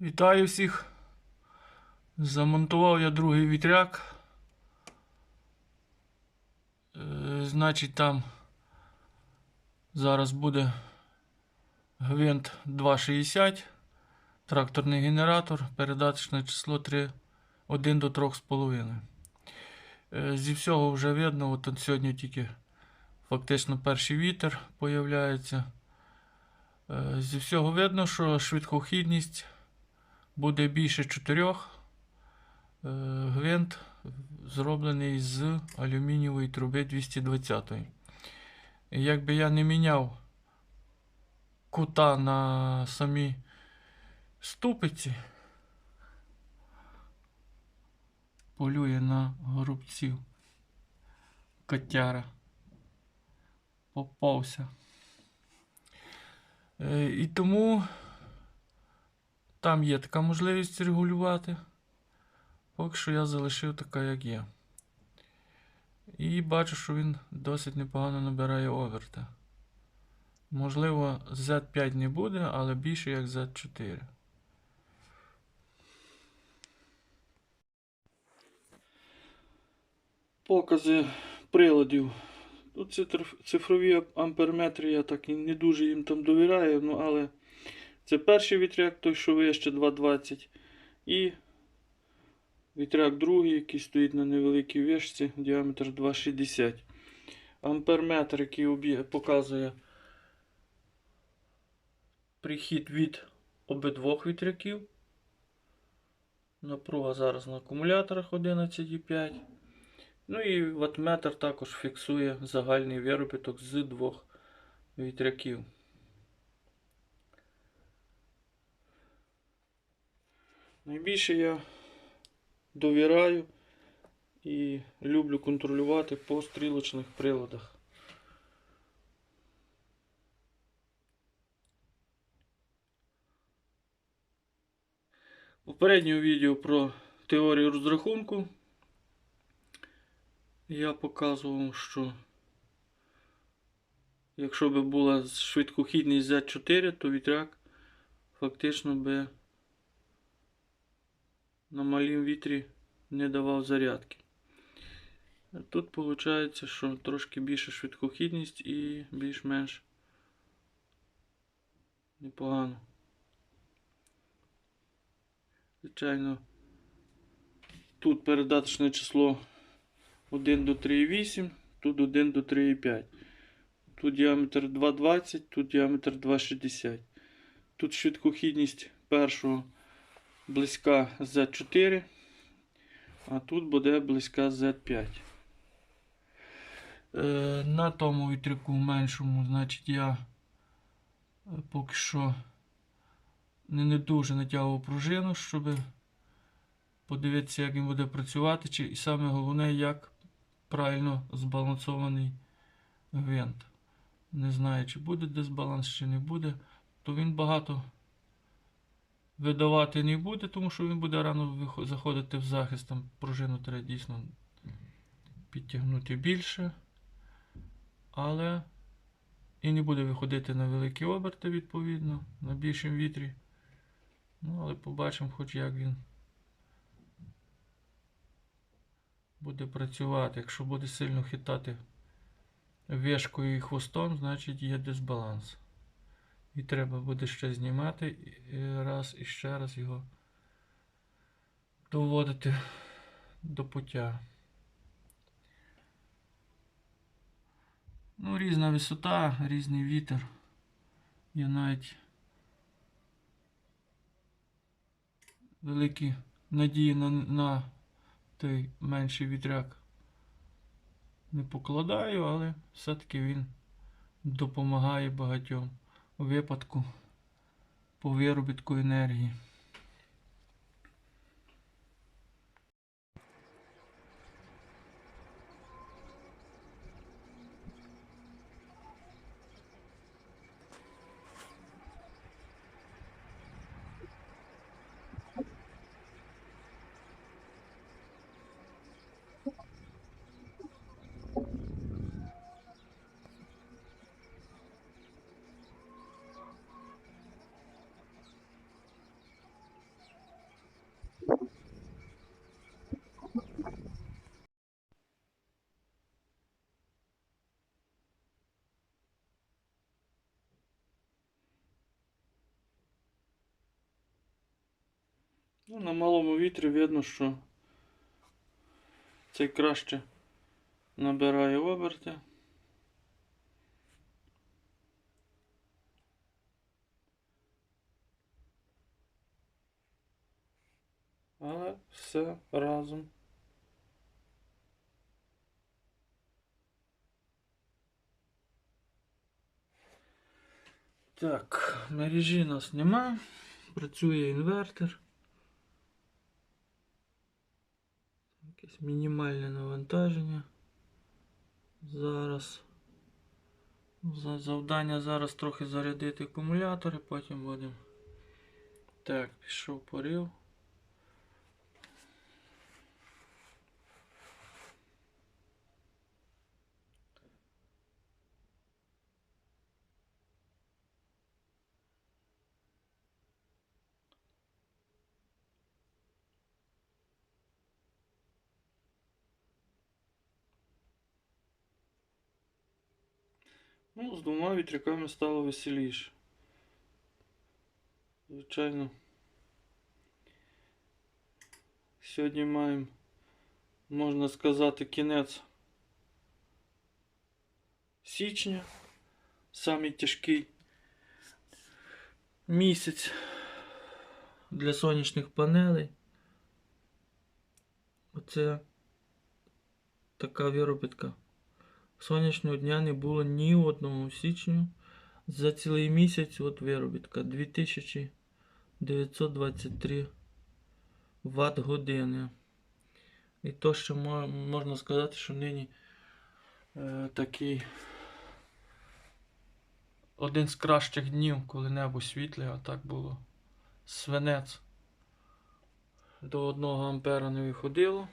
Вітаю всіх. Замонтував я другий вітряк. Е, значить, там зараз буде гвинт 260, тракторний генератор, передаточне число 3, 1 до 3,5. Е, зі всього вже видно, от, сьогодні тільки фактично перший вітер появляється. Е, зі всього видно, що швидкохідність буде більше 4. Е, Гвинт зроблений з алюмінієвої труби 220. І Якби я не міняв кута на самій ступиці, полює на горобців. Котяра. Попався. Е, І тому там є така можливість регулювати. Поки що я залишив така, як є. І бачу, що він досить непогано набирає оверта. Можливо, Z5 не буде, але більше як Z4. Покази приладів. Тут цифрові амперметри, я так і не дуже їм там довіряю, ну але це перший вітряк, той, що вище 2,20. І вітряк другий, який стоїть на невеликій вишці, діаметр 2,60. Амперметр, який показує прихід від обидвох вітряків. Напруга зараз на акумуляторах 11,5. Ну і ваттметр також фіксує загальний виробіток з двох вітряків. Найбільше я довіряю і люблю контролювати по стрілочних приладах. Попередньому відео про теорію розрахунку я показував, що якщо б була швидкохідність Z4, то вітряк фактично би на малім вітрі не давав зарядки. Тут виходить, що трошки більша швидкохідність і більш-менш непогано. Звичайно, тут передаточне число 1 до 3,8, тут 1 до 3,5. Тут діаметр 2,20, тут діаметр 2,60. Тут швидкохідність першого близька Z4, а тут буде близька Z5. Е, на тому вітряку меншому, значить, я е, поки що не, не дуже натягував пружину, щоб подивитися, як він буде працювати, чи, і саме головне, як правильно збалансований гвинт. Не знаю, чи буде дисбаланс, чи не буде, то він багато видавати не буде, тому що він буде рано заходити в захист. Там пружину треба дійсно підтягнути більше. Але і не буде виходити на великі оберти, відповідно, на більшому вітрі. Ну, але побачимо, хоч як він буде працювати. Якщо буде сильно хитати вишкою і хвостом, значить є дисбаланс. І треба буде ще знімати і- раз і ще раз його доводити до пуття. Ну, різна висота, різний вітер. Я навіть великі надії на, на той менший вітряк не покладаю, але все-таки він допомагає багатьом у випадку по виробітку енергії. Ну, на малому вітрі видно, що цей краще набирає оберти. Але все разом. Так, мережі нас нема. Працює інвертор. Якесь мінімальне навантаження. Зараз. За завдання зараз трохи зарядити акумулятори, потім будемо. Так, пішов порив. Ну, з двома вітряками стало веселіше. Звичайно. Сьогодні маємо, можна сказати, кінець січня. Самий тяжкий місяць для сонячних панелей. Оце така виробітка. Сонячного дня не було ні одного січню. За цілий місяць от виробітка 2923 Вт години. І то, що можна сказати, що нині е, такий один з кращих днів, коли небо світле, а так було свинець. До 1 ампера не виходило.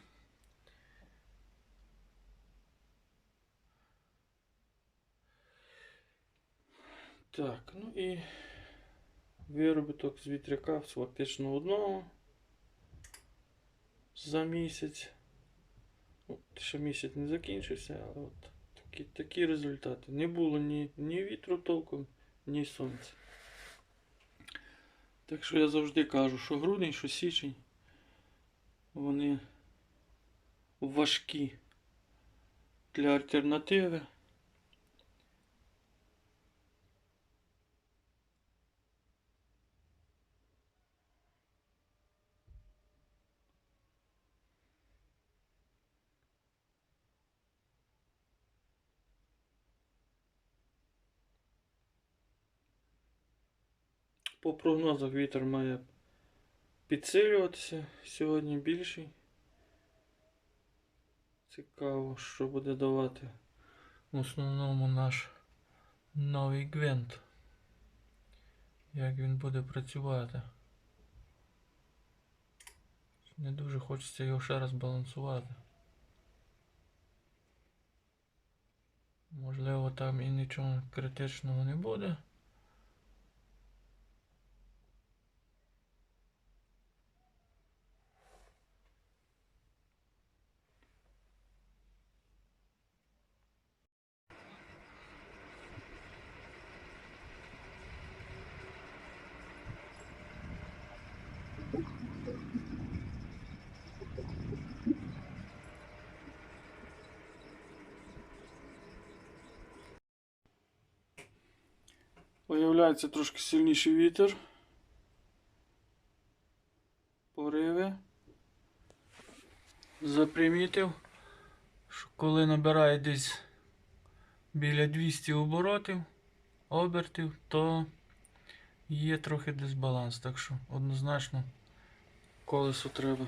Так, ну і виробіток з вітряка фактично одного за місяць. Ну, ще місяць не закінчився, але от такі, такі результати. Не було ні, ні вітру толком, ні сонця. Так що я завжди кажу, що грудень, що січень, вони важкі для альтернативи. По прогнозах вітер має підсилюватися сьогодні більший. Цікаво, що буде давати в основному наш новий гвинт. Як він буде працювати. Не дуже хочеться його ще раз балансувати. Можливо, там і нічого критичного не буде. Появляється трошки сильніший вітер. Пориви. Запримітив, що коли набирає десь біля 200 оборотів, обертів, то є трохи дисбаланс. Так що однозначно колесо треба.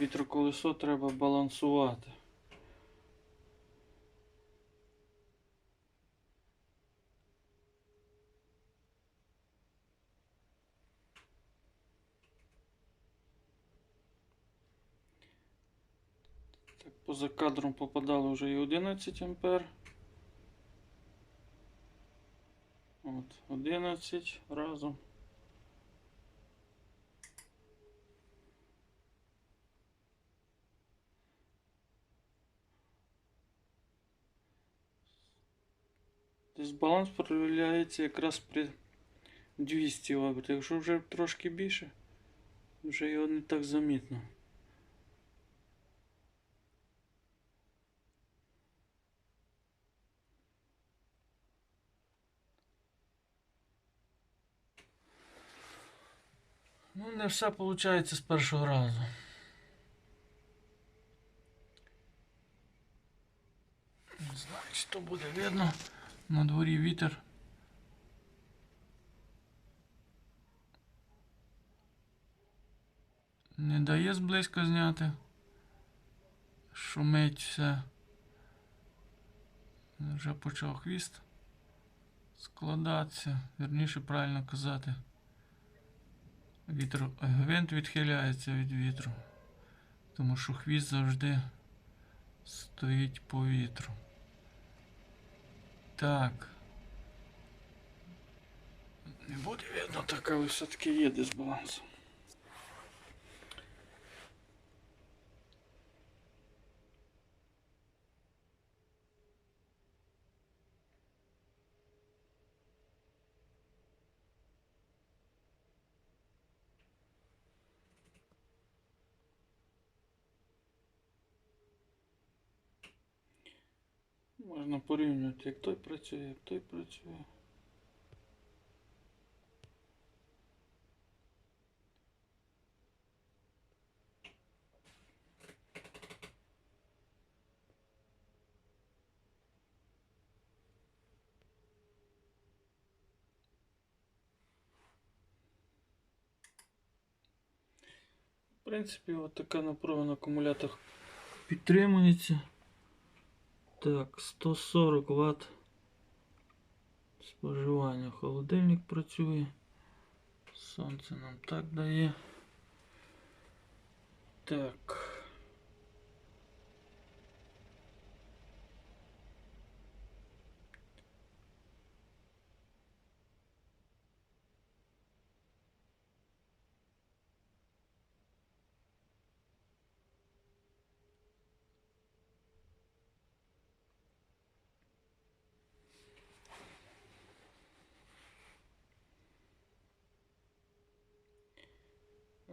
Вітроколесо треба балансувати. Так, поза кадром попадало вже і 11 ампер. От, 11 разом. Дисбаланс проявляється якраз при 200 обертів. Якщо вже трошки більше, Вже його не так замітно. Ну, не все виходить з першого разу. Не знаю, чи то буде видно. На дворі вітер. Не дає зблизька зняти. Шумить все. Вже почав хвіст складатися. Вірніше правильно казати. Вітер, гвинт відхиляється від вітру. Тому що хвіст завжди стоїть по вітру. Так. Не буде видно, така все-таки є дисбаланс. Можна порівнювати, як той працює, як той працює. В принципі, от така напруга на акумуляторах підтримується. Так, 140 Вт споживання. Холодильник працює. Сонце нам так дає. Так.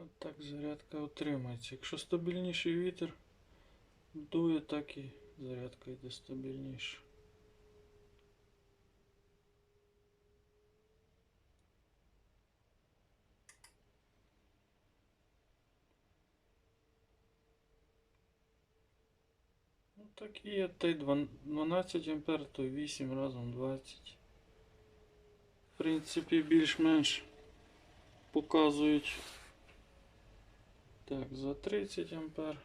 От так зарядка отримається. Якщо стабільніший вітер дує, так і зарядка йде стабільніше. Ну так і є той 12 ампер, то 8 разом 20. В принципі, більш-менш показують. Так, за 30 ампер.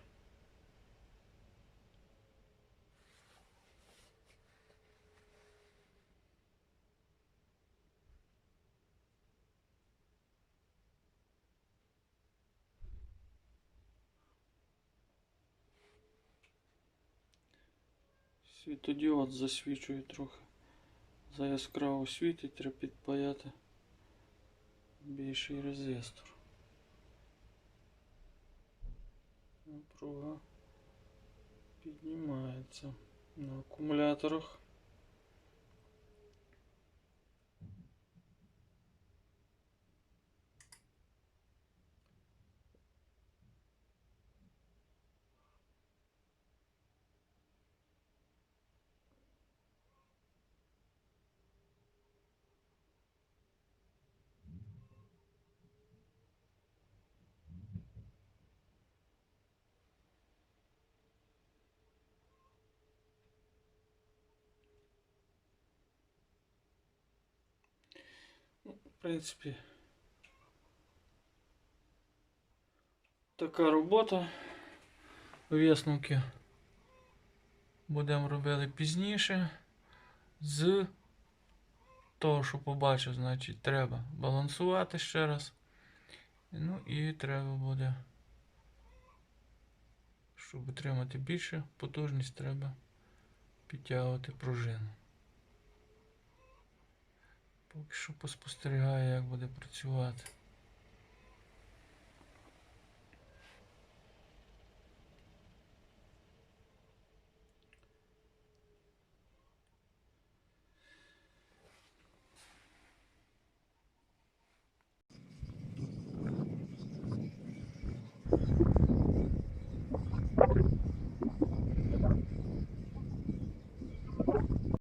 Світодіод засвічує трохи. За яскраво світить, треба підпаяти більший резистор. Напруга піднімається на акумуляторах. Ну, в принципі, така робота. Висновки будемо робити пізніше. З того, що побачив, значить, треба балансувати ще раз. Ну і треба буде, щоб отримати більше потужність, треба підтягувати пружину. Поки що поспостерігаю, як буде працювати.